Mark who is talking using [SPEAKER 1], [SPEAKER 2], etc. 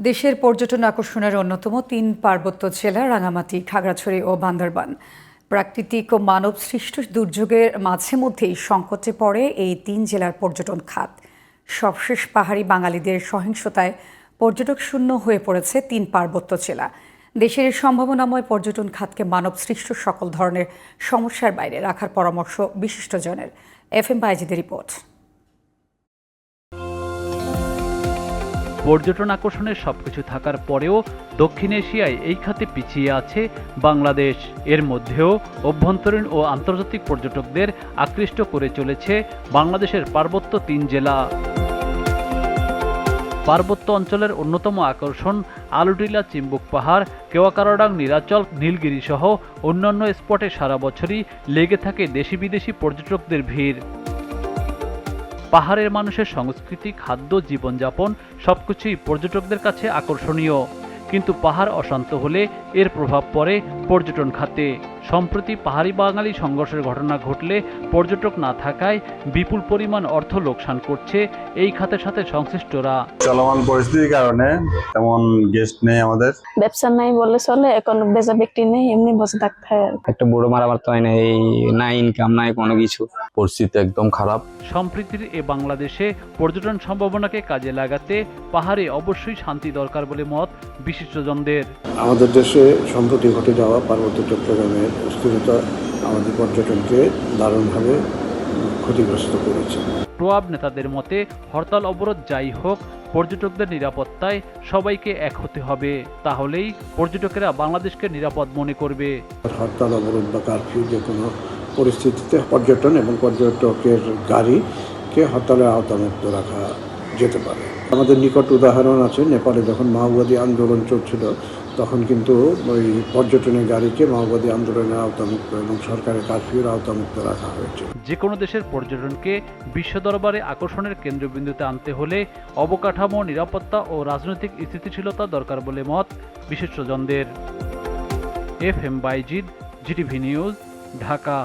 [SPEAKER 1] দেশের পর্যটন আকর্ষণের অন্যতম তিন পার্বত্য জেলা রাঙামাটি, খাগড়াছড়ি ও বান্দরবান। প্রাকৃতিক ও মানব সৃষ্ট দুর্যোগের মাঝে মধ্যেই সংকটে পড়ে এই তিন জেলার পর্যটন খাত। সবশেষ পাহাড়ি বাঙালিদের সহিংসতায় পর্যটক শূন্য হয়ে পড়েছে তিন পার্বত্য জেলা। দেশের সম্ভাবনাময় পর্যটন খাতকে মানব সৃষ্ট সকল ধরনের সমস্যার বাইরে রাখার পরামর্শ বিশিষ্টজনের। এফ এম বাইজিদের রিপোর্ট।
[SPEAKER 2] পর্যটন আকর্ষণের সবকিছু থাকার পরেও দক্ষিণ এশিয়ায় এই খাতে পিছিয়ে আছে বাংলাদেশ। এর মধ্যেও অভ্যন্তরীণ ও আন্তর্জাতিক পর্যটকদের আকৃষ্ট করে চলেছে বাংলাদেশের পার্বত্য তিন জেলা। পার্বত্য অঞ্চলের অন্যতম আকর্ষণ আলুটিলা চিম্বুক পাহাড়, কেওয়াকারডাং, নীলাচল নীলগিরি সহ অন্যান্য স্পটে সারা বছরই লেগে থাকে দেশি বিদেশি পর্যটকদের ভিড়। পাহাড়ের মানুষের সংস্কৃতি, খাদ্য, জীবনযাপন, সবকিছুই পর্যটকদের কাছে আকর্ষণীয়। কিন্তু পাহাড় অশান্ত হলে এর প্রভাব পড়ে পর্যটন খাতে। সম্প্রতি পাহাড়ি বাঙালি সংঘর্ষের ঘটনা ঘটলে পর্যটক না থাকায় বিপুল পরিমাণ অর্থ লোকসান করছে এই খাতের সাথে সংশ্লিষ্টরা।
[SPEAKER 3] চলমান পরিস্থিতির কারণে তেমন গেস্ট নেই আমাদের।
[SPEAKER 4] ব্যবসা নাই বলে চলে এখন বেচা বিক্রি নেই এমনি বসে থাকতে হয়
[SPEAKER 5] একটা বুড়ো মারা মারতে হয় না এই নাই ইনকাম নাই কোনো কিছু।
[SPEAKER 3] পরিস্থিতি একদম খারাপ।
[SPEAKER 2] সম্প্রীতির এ বাংলাদেশে পর্যটন সম্ভাবনাকে কাজে লাগাতে পাহাড়ে অবশ্যই শান্তি দরকার বলে মত বিশিষ্টজনদের।
[SPEAKER 6] আমাদের দেশে সম্প্রতি ঘটে যাওয়া পার্বত্য চট্টগ্রামের স্থিরতা আমাদের পর্যটনকে দারুণভাবে ক্ষতিগ্রস্ত করেছে।
[SPEAKER 2] প্রভাব নেতাদের মতে হরতাল অবরোধ যাই হোক পর্যটকদের নিরাপত্তায় সবাইকে এক হতে হবে। তাহলেই পর্যটকেরা বাংলাদেশকে নিরাপদ মনে করবে।
[SPEAKER 6] হরতাল অবরোধ বা কারফিউ যে কোনো পরিস্থিতিতে পর্যটন এবং পর্যটকের গাড়িকে হরতালের আওতামুক্ত রাখা যেতে পারে। আমাদের নিকট উদাহরণ আছে নেপালে যখন মাওবাদী আন্দোলন চলছিল তখন কিন্তু ওই পর্যটনের গাড়িকে মাওবাদী আন্দোলনের আওতামুক্ত এবং সরকারের কারফিউর আওতামুক্ত রাখা হয়েছে।
[SPEAKER 2] যে কোনো দেশের পর্যটনকে বিশ্ব দরবারে আকর্ষণের কেন্দ্রবিন্দুতে আনতে হলে অবকাঠামো, নিরাপত্তা ও রাজনৈতিক স্থিতিশীলতা দরকার বলে মত বিশেষজনদের F M Bayezid, GTV news, Dhaka.